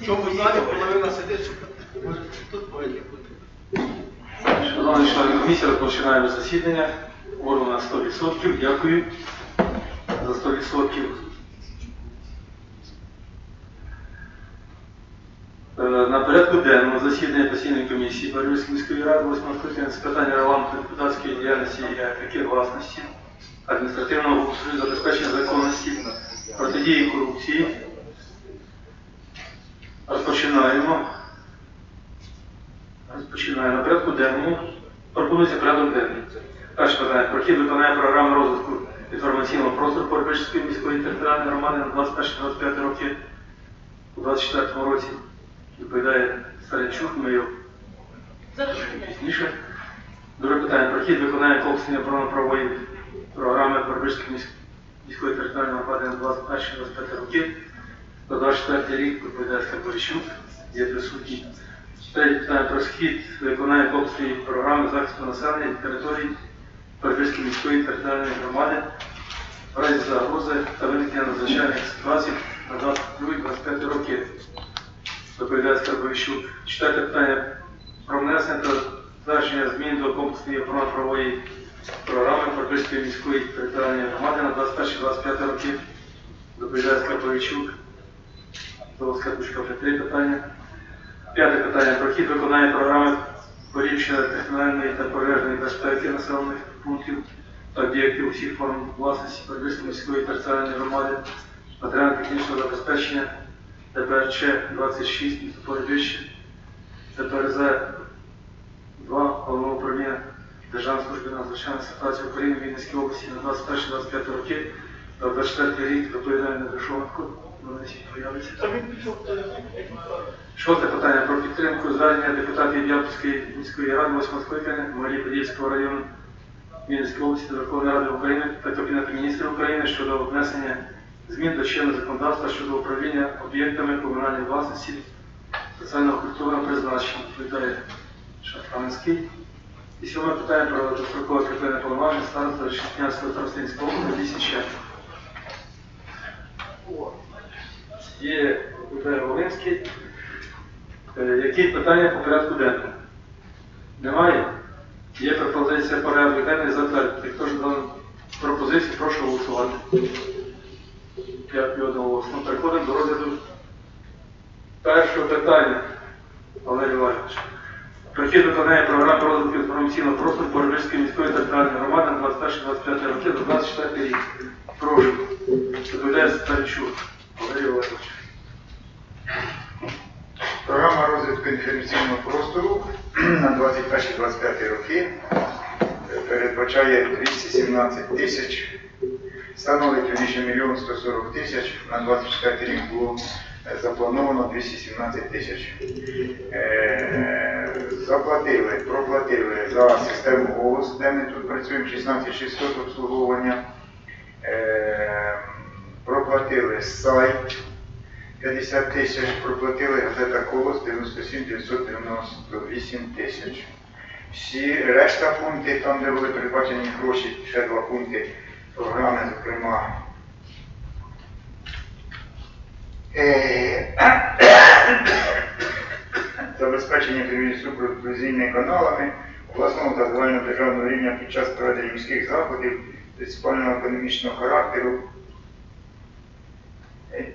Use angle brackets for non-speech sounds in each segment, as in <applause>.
В цьому залі половина сидить, що тут повинні бути. Шановні члени комісії, розпочинаємо засідання. Кворум на 100%. Дякую за 100%. Е, На порядку денному засідання постійної комісії Борівської міської ради 8 скликання з питань регламенту депутатської діяльності і етики власності, адміністративного устрою, забезпечення законності, протидії корупції. Розпочинаємо. Розпочинаємо. На порядку денному пропонується порядок денний. Перше питання. Прохід виконання програми розвитку інформаційного простору Порбищської міської територіальної громади на 21-25 роки у 24 році. Відповідає Старенчук, ми пізніше. Друге питання. Прохід виконання комплексної оборонно-правової програми Порбищської міської територіальної громади на 21-25 роки. До 24 рік відповідає Скарповичук, є присутній. Третє питання про схід виконання комплексної програми захисту населення і територій Перебільської міської територіальної громади в разі загрози та виникнення надзвичайних ситуацій на 22-25 роки. Доповідає Скарбовищук. Четверте питання про внесення та затвердження змін до комплексної оборонно-правової програми Перебільської міської територіальної громади на 21-25 роки. Доповідає Скарбовичук. Скарбовичука вже три питання. П'яте питання. Про хід виконання програми поліпшення техногенної та пожежної безпеки населених пунктів та об'єктів усіх форм власності Подільської міської територіальної громади, матеріально-технічного забезпечення ТПРЧ 26 місто Поребище, ТПРЗ 2 Головного управління Державної служби надзвичайних ситуацій України в Вінницькій області на 21-25 роки та 24 рік доповідає Недошовко. Шосте питання про підтримку звернення депутатів Японської міської ради 8 скликання Марії Подільського району Вінницької області до Верховної Ради України та Кабінету міністрів України щодо внесення змін до чинного законодавства щодо управління об'єктами комунальної власності соціального культурного призначення. Відповідає Шафранський. І сьоме питання про дострокове припинення повноважень Шістнянського Тростинського округу Лісіча. Є Відповідає Волинський. Е, Які питання по порядку денному? Немає? Є пропозиція порядку денний затвердити. Хто ж дану пропозицію, прошу голосувати. Дякую одноголосно. Переходимо до розгляду першого питання. Валерій Іванович. Прохід виконання програми розвитку інформаційного простору Боржицької міської територіальної громади на 21-25 роки до 24 рік. Прошу. Доповідає Старчук. Валерій Іванович. Програма розвитку інформаційного простору на 21-25 роки е, передбачає 217 тисяч, становить вірніше 1 140 тисяч, на 24 рік було е, заплановано 217 тисяч. Е, Заплатили, проплатили за систему голос, де ми тут працюємо 16600 обслуговування. Проплатили сайт 50 тисяч проплатили газета «Колос» 97 998 тисяч. Всі решта пункти, там, де були передбачені гроші, ще два пункти програми, зокрема. е, <coughs> Забезпечення телевізійними каналами обласного та загального державного рівня під час проведення міських заходів муніципального економічного характеру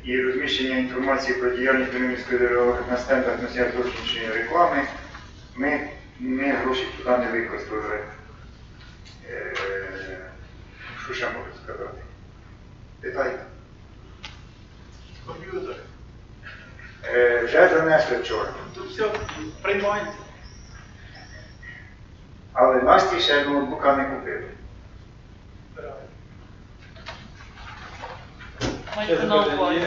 і розміщення інформації про діяльність Кремлівської держави на стендах носіях зовнішньої реклами, ми, ми гроші туди не використали. Е, Що ще можу сказати? Питайте. комп'ютер. Е, Вже занесли вчора, То все, приймайте. але Насті ще ноутбука не купили. Маєте на увазі.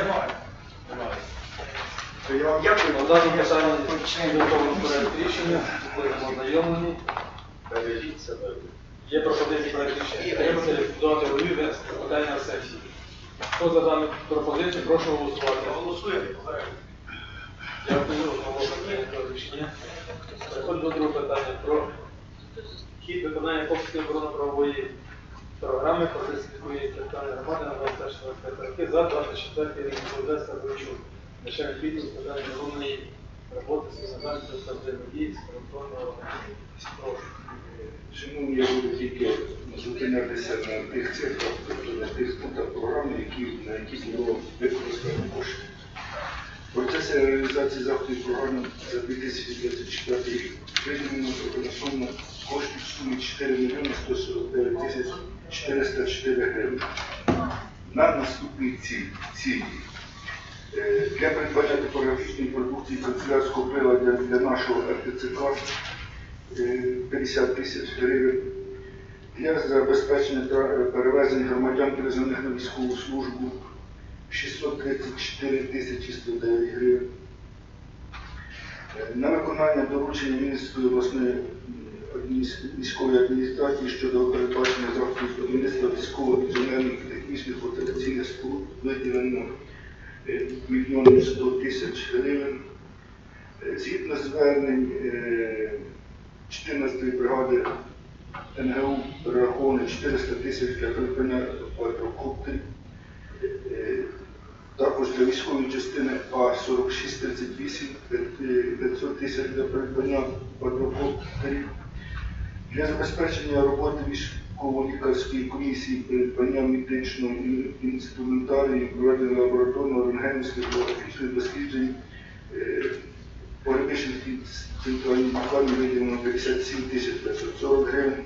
То я вам дякую. На даному питанні готовий проект рішення, будемо ознайомлені. Є пропозиція проект рішення ліквідувати голові винести питання на сесії. Хто за дану пропозицію, прошу голосувати. Голосуємо. Дякую, рішення. Переходимо до другого питання про хід виконання комплексної оборонно-правової програми Позиційської територіальної громади на 21-25 роки за 24 рік Одеса Бойчук. начальник відділу з питань законної роботи законодавством та взаємодії з організму. Прошу. Шановні, я буду тільки зупинятися на тих цифрах, тобто на тих пунктах програми, які, на які було використано кошти. В процесі реалізації заходів програми за 2024 рік виділено на коштів в сумі 4 мільйони 149 тисяч 404 гривень. На наступні цілі. Е, Для придбання топографічної продукції канцелярського приладу для нашого РТЦК е, 50 тисяч гривень. Для забезпечення та перевезення громадян, призваних на військову службу 634 тисячі 109 гривень. Е, На виконання доручення Мінської обласної адміністр- військової адміністрації щодо передбачення заходів будівництва військово-інженерних технічних фортифікаційних споруд виділено е, мільйон 100 тисяч гривень. Е, Згідно звернень е, 14-ї бригади НГУ перераховано 400 тисяч для придбання квадрокоптерів. Е, Також для військової частини А4638 500 тисяч для придбання квадрокоптерів. Для забезпечення роботи військово-лікарської комісії придбання медичного інструментарію, проведення лабораторного рентгенівських географічних досліджень е, Переміщених центральній лікарні виділено 57 тисяч 540 гривень.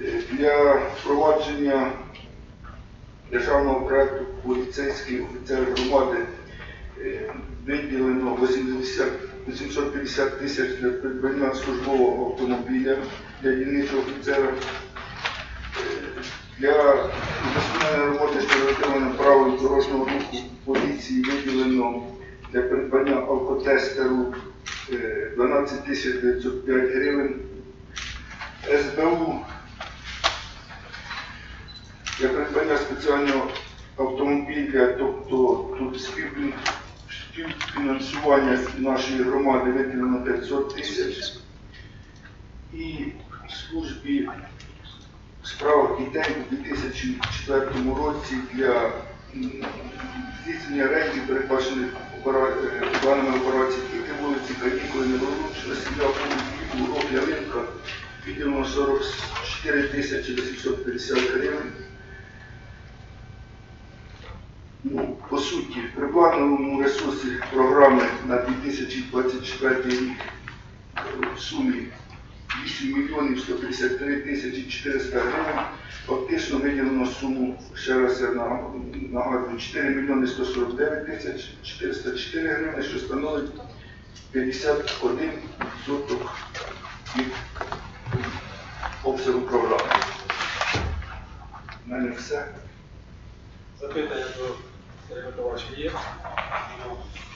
Е, Для впровадження державного проекту поліцейський офіцер громади е, виділено 80 850 тисяч для придбання службового автомобіля для дільничого офіцера. Е, Для удосконалення роботи щодо виконання правил дорожнього руху поліції виділено для придбання алкотестеру е, 12 тисяч 905 гривень. СБУ для придбання спеціального автомобіля, тобто тут співфін- співфінансування нашої громади виділено 500 тисяч. І службі в дітей у 2004 році для здійснення рейдів, передбачених е, планами операції «Діти вулиці, канікули, невелична сім'я, урок ялинка, виділено 44 тисячі 850 гривень. Ну, по суті, при плановому ресурсі програми на 2024 рік в сумі 8 мільйонів 153 тисячі 400 гривень. Фактично виділено суму, ще раз я нагадую, 4 мільйони 149 тисяч 404 гривень, що становить 51 відсоток від обсягу програми. У мене все. Запитання до Сергія Миколаївича є?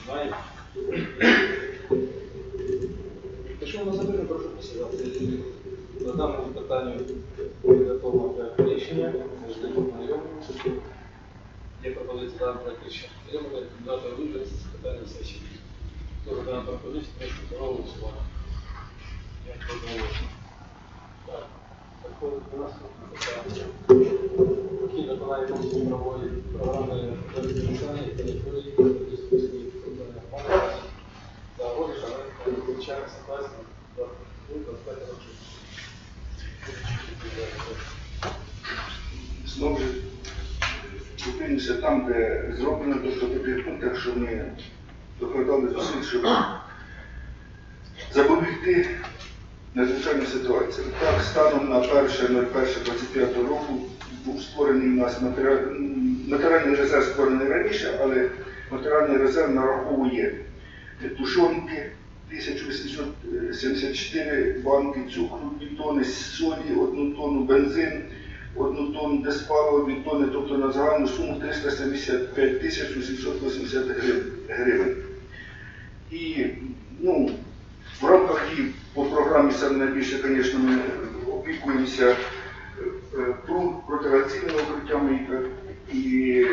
Немає? Якщо ви запитання, прошу посідати. На даному питанню підготовлено проект рішення, можете познайомитися. Є пропозиція даного проект рішення. Підтримати рекомендувати вибір з питання сесії. Хто за дану пропозицію, прошу проголосувати. Я одноголосно. Так, зупинюся там, де зроблено, тобто в таких пунктах, що ми докладали зусиль, щоб запобігти надзвичайним ситуаціям. Так, станом на 1.01.25 року був створений у нас матері- матеріальний резерв створений раніше, але матеріальний резерв нараховує тушонки 1874 банки цукру, 2 тонни солі, 1 тонну бензин, 1 тонну диспаливо, 2 тонни, тобто на загальну суму 375 тисяч 880 гривень. І ну, в рамках дій по програмі саме найбільше, звісно, ми опікуємося е, е, протирадіаційними укриттями і, і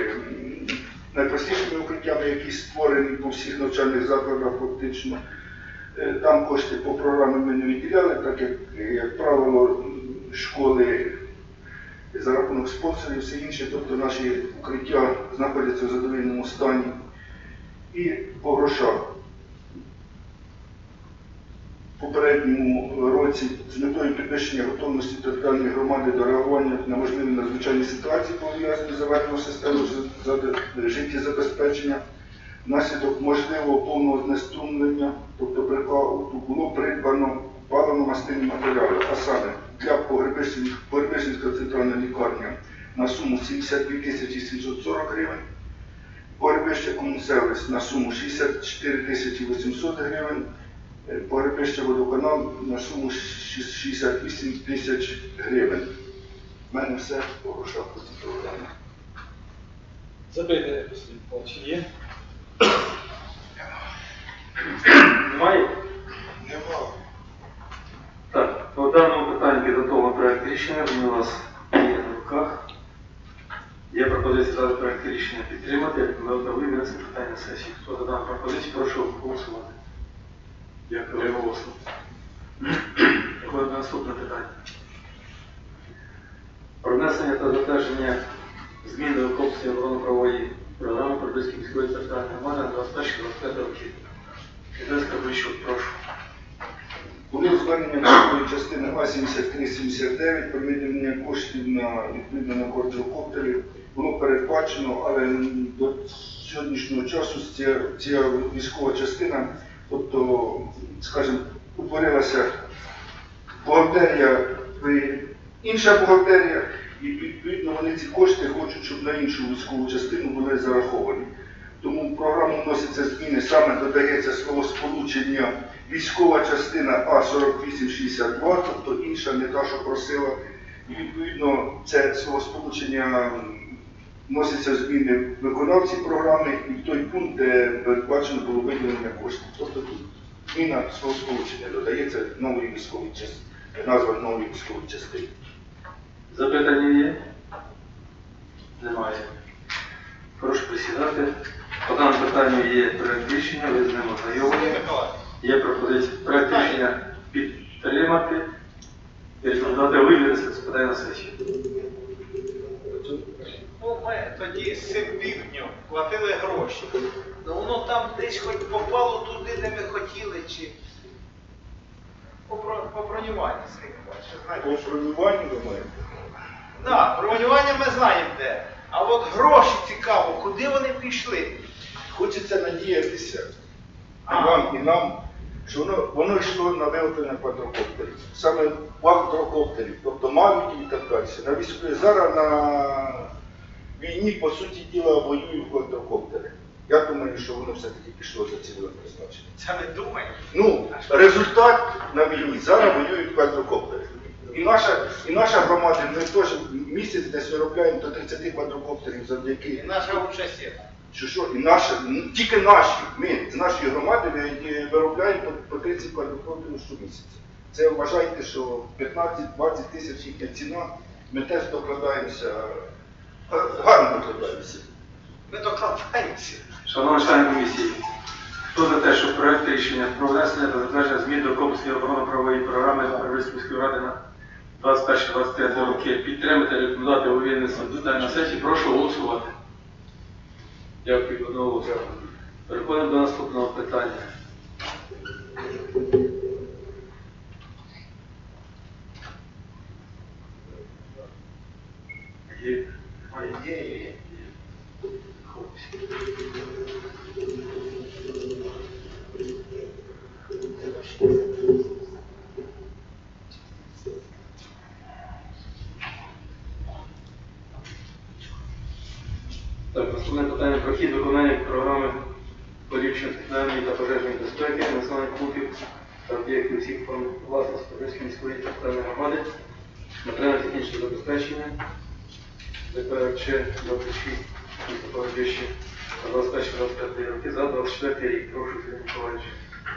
найпростішими укриттями, які створені по всіх навчальних закладах фактично. Е, Там кошти по програмі ми не виділяли, так як, як правило, школи за рахунок спонсорів, все інше, тобто наші укриття знаходяться в задовільному стані. І по грошах. Попередньому році з метою підвищення готовності територіальної громади до реагування на можливі надзвичайні ситуації пов'язані з заведенням системи життєзабезпечення внаслідок можливого повного знеструмлення, тобто блекауту, було придбано паливно-мастильні матеріали, а саме для Погребищенська центральна лікарня на суму 72 тисячі 740 гривень, Погребище Комунсервіс на суму 64 тисячі 800 гривень, е, Погребище Водоканал на суму 68 тисяч гривень. У мене все по грошах по цій програмі. Запитання послідовно чи є? Немає? Нема. По даному питанню підготовлено проект рішення, він у вас є на руках. Є пропозиція дати проект рішення підтримати, рекомендувати винести питання сесії. Хто за дану пропозицію, прошу голосувати. Дякую, голосно. Переходимо до наступне питання. Про внесення та затвердження змін до Копської оборонно-правової програми Породиської міської територіальної громади 21-25 роки. Китайська Вищук, прошу. Було звернення міської частини А7379 про виділення коштів на відповідно на квадрокоптери. Було передбачено, але до сьогоднішнього часу ця, ця військова частина, тобто, скажімо, утворилася бухгалтерія, інша бухгалтерія, і відповідно вони ці кошти хочуть, щоб на іншу військову частину були зараховані. Тому в програму вносяться зміни, саме додається словосполучення військова частина А4862, тобто інша, не та, що просила. І відповідно це словосполучення м, вносяться зміни виконавці програми і в той пункт, де передбачено було виділення коштів. Тобто тут зміна словосполучення додається нової військової частини, назва нової військової частини. Запитання є? Немає. Прошу присідати. По даному питанню є проект рішення, ви з ним ознайомлені. Є пропозиція рішення підтримати і вивірити це питання на сесію. Ну, ми тоді з цим півдню платили гроші. Ну воно там десь хоч попало туди, де ми хотіли, чи по, бро- по бронюванню скажімо, ще. По бронюванню думаю. Да, бронювання ми знаємо де. А от гроші цікаво, куди вони пішли? Хочеться надіятися і вам, і нам, що воно, воно йшло на виготовлення квадрокоптерів. Саме квадрокоптерів, тобто мавіків і так далі. На військові зараз на війні, по суті діла, воюють квадрокоптери. Я думаю, що воно все-таки пішло за цільовим призначенням. Це ми думаємо. Ну, результат на війні. Зараз воюють квадрокоптери. І наша, і наша громада, ми теж місяць десь виробляємо до 30 квадрокоптерів завдяки І наша участь є. Що що, і наші, ну, тільки наші, ми з нашої громади виробляємо по, по 30 квадрокоптерів щомісяця. Це вважайте, що 15-20 тисяч їхня ціна, ми теж докладаємося, е, гарно докладаємося. Ми докладаємося. Шановні члени комісії, хто за те, що проект рішення про внесення та затвердження змін до Копської оборонно-правової програми Парвицької міської ради на 21-25 роки підтримати рекомендувати у винесення питання на сесії, прошу голосувати. Дякую, одноголосно. Переходимо до наступного питання. Є. Є. Є. Хлопці. Так, наступне питання про хід виконання програми поліпшення соціальної та пожежної безпеки населених пунктів та об'єктів всіх форм власності Подільської міської територіальної громади, матеріально-технічне забезпечення, ДПРЧ 26, місто Породище, на 21-25 роки за 24 рік. Прошу, Сергій Миколаївич.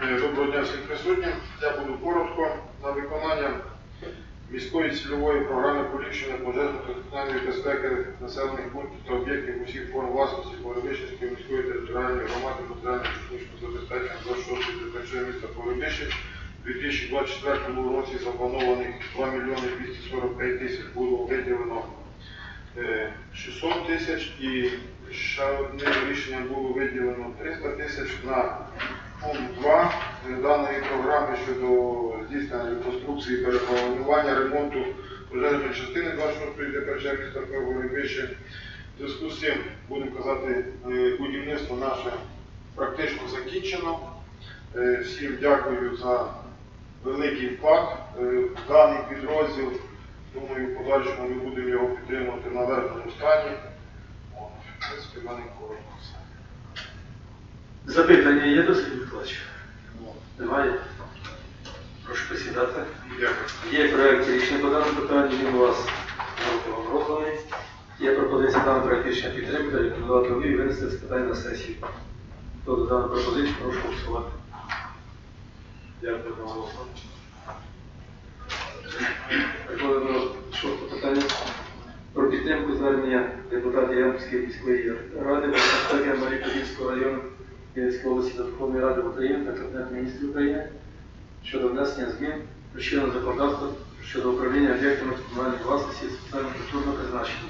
Е, Доброго дня всім присутнім. Я буду коротко на виконання міської цільової програми поліпшення та безпеки населених пунктів та об'єктів усіх форм власності Погребищенської міської територіальної громади матеріально-технічного забезпечення 26 ДПЧ міста Погребище. У 2024 році запланованих 2 мільйони 245 тисяч було виділено 600 тисяч і ще одним рішенням було виділено 300 тисяч на пункт 2 даної програми щодо здійснення реконструкції, перепланування, ремонту пожежної частини 26 ДПЧ міста Городище. В зв'язку з цим, будемо казати, е, будівництво наше практично закінчено. Е, Всім дякую за великий вклад е, в даний підрозділ. Думаю, в подальшому ми будемо його підтримувати на верхньому стані. От, в принципі, в мене коротко все. Запитання є до Сергія Миколаївича? Немає? Прошу посідати. Дякую. Є проект рішення по даному питанню, він у вас розданий. Є пропозиція даного проект рішення підтримки, рекомендувати голові і винести з питань на сесію. Хто за дану пропозицію, прошу голосувати. Дякую за голосування. Питання. Про підтримку звернення депутатів Ямпільської міської ради безпеки Маріупольського району Київської області Верховної Ради України та Кабінету міністрів України щодо внесення змін до чинного законодавства щодо управління об'єктами комунальної власності соціально-культурного призначення.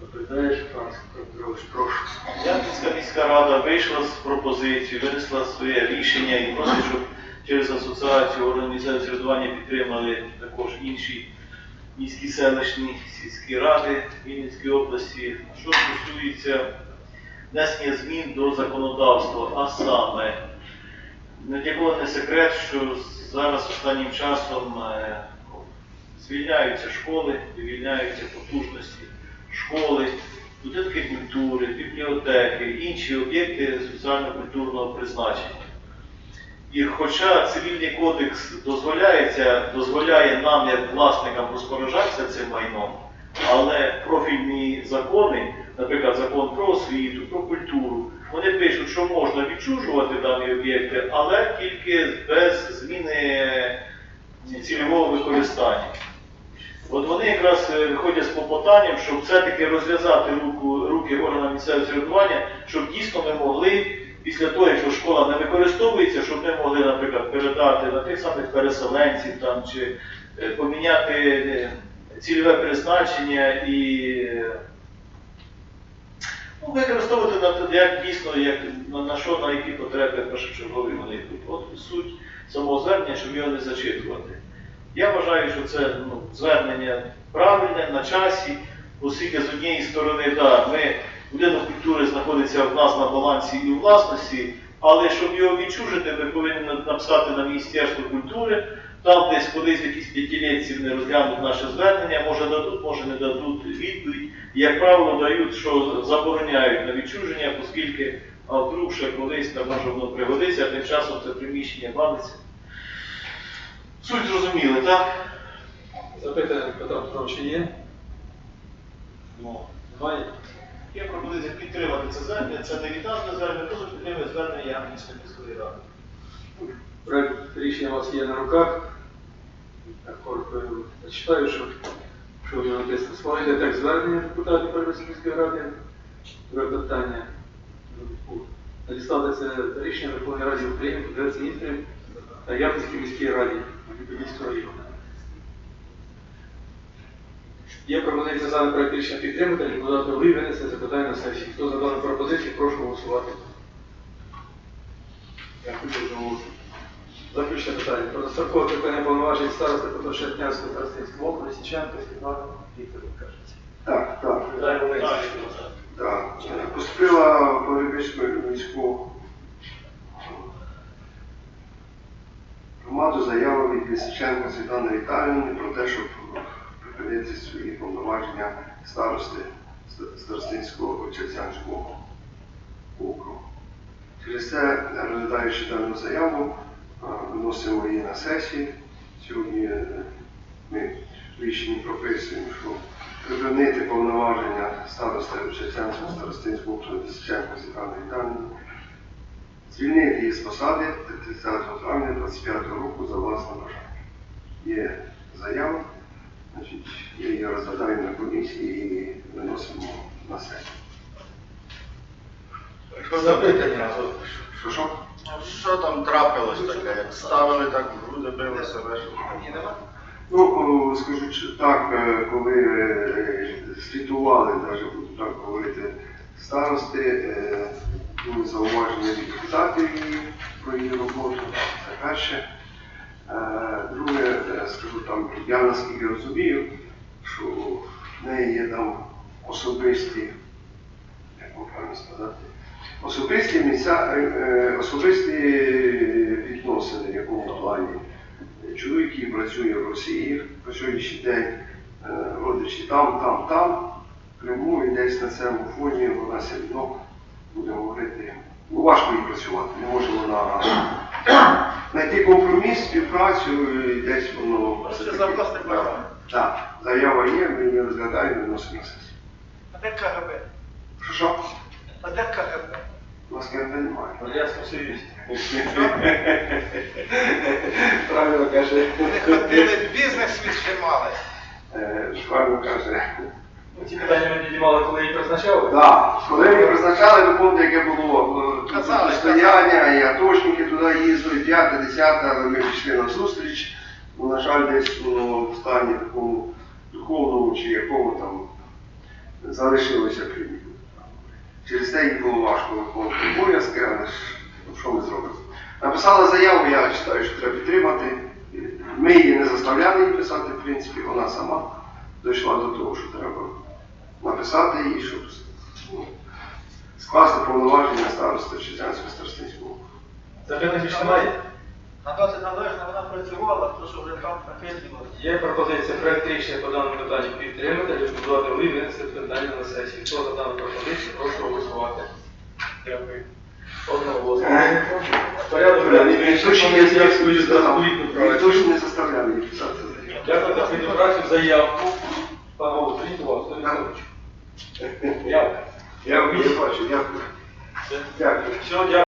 Доповідаєш, Франц Петрович, прошу. Ямпільська міська рада вийшла з пропозицією, винесла своє рішення і просить, щоб через асоціацію місцевого підтримали також інші міські селищні сільські ради Вінницької області. Що стосується внесення змін до законодавства, а саме кого не секрет, що зараз останнім часом е, звільняються школи, вивільняються потужності школи, будинки культури, бібліотеки, інші об'єкти соціально-культурного призначення. І хоча цивільний кодекс дозволяється, дозволяє нам, як власникам, розпоряджатися цим майном, але профільні закони, наприклад, закон про освіту, про культуру, вони пишуть, що можна відчужувати дані об'єкти, але тільки без зміни цільового використання. От вони якраз е, виходять з попитанням, щоб все-таки розв'язати руки органам місцевого самоврядування, щоб дійсно ми могли, після того, якщо школа не використовується, щоб ми могли, наприклад, передати на тих самих переселенців там, чи е, поміняти е, цільове призначення і е, ну, використовувати на як дійсно, як, на, на що, на які потреби першочергові вони йдуть. От суть самого звернення, щоб його не зачитувати. Я вважаю, що це ну, звернення правильне на часі, оскільки з однієї сторони, да, ми будинок культури знаходиться в нас на балансі і у власності, але щоб його відчужити, ми повинні написати на Міністерство культури, там десь колись якісь п'ятилітці не розглянуть наше звернення, може дадуть, може не дадуть відповідь. Як правило, дають, що забороняють на відчуження, оскільки а вдруг ще колись там може воно пригодиться, а тим часом це приміщення валиться. Суть зрозуміли, так? Запитання Петра Петровича є? Ну, Немає? Є пропозиція підтримати це звернення. Це не відносне звернення, просто підтримує звернення Ямпільської міської ради. Проект рішення у вас є на руках. Так коротко зачитаю, що, що ви написано. Схвалити текст звернення депутатів Пермської міської ради. Друге питання. Надіслати це рішення Верховної Ради України, Кабінету міністрів та Ямпільській міській раді Дніпропетровського району. Є пропозиція за проект рішення підтримати, рекомендувати голові винести запитання на сесії. Хто за дану пропозицію, прошу голосувати. Дякую, дуже. Заключне питання. Про дострокове припинення повноважень старости Потошетнянського старостинського округу Січенка Світлана Вікторовна, кажеться. Так, так. Олег. Так, поступила Полівську міську громаду заява від Лисиченка Світлани Віталіївни про те, щоб припинити свої повноваження старости Старостинського Черцянського округу. Через це, розглядаючи дану заяву, а, виносимо її на сесію. Сьогодні е, ми рішенні прописуємо, що припинити повноваження старости Шевченського старостинського округу Лисиченко Світлани Віталіївни, звільнити її з посади 30 травня 25 року за власне бажання. Є заява, значить, я її розглядаю на комісії і виносимо на сесію. Запитання. Що що? Що там трапилось таке? Як ставили, так в груди били себе. Ну, скажу так, е, коли е, звітували, навіть буду так говорити, старости, е, були зауваження від депутатів про її роботу. Це перше. Е, Друге, е, скажу там, я наскільки розумію, що в неї є там особисті, як правильно сказати, особисті місця, е, особисті відносини, в якому плані. Чоловік, який працює в Росії по сьогоднішній день, родичі там, там, там, в Криму і десь на цьому фоні вона все одно буде говорити. Ну, важко їй працювати, не може вона <coughs> знайти компроміс, співпрацю і десь воно. Це за власне право. Так, заява є, ми її розглядаємо виносимо на сесію. А де КГБ? Що що? А де КГБ? У нас КНД немає. Радянському Союзі. Правильно каже. Вони ходили, бізнес віджимали. Е, Правильно каже. Ну, Ці питання ми піднімали, коли її призначали. Так, коли ми призначали, ви пам'ятаєте, яке було е, Казали, стояння, і атошники туди їздили, п'яте, десяте, але ми пішли на зустріч. Ну, на жаль, десь воно в стані такому духовному чи якому там залишилося при. Через це їй було важко виконувати обов'язки, але ж ну, що ми зробимо? Написала заяву, я вважаю, що треба підтримати. Ми її не заставляли її писати, в принципі, вона сама дійшла до того, що треба написати її, щоб ну, скласти повноваження староста Чеченського старостинського. округу. Запитань більше немає. Надати належно, вона працювала, тому що вже там прихильнула. Є пропозиція проект рішення по даному питанню підтримати, рекомендувати голові винести питання на сесію. Хто за дану пропозицію, прошу голосувати. Дякую. Одного голосу. Порядок денний Ніхто не Дякую за відповідну Ніхто працю. ж не заставляв її писати заяву. Дякую за працю, заявку. Пане Голово, зверніть увагу, Сергій Олександрович. Дякую. Я, я бачу, дякую. Дякую. Все, дякую.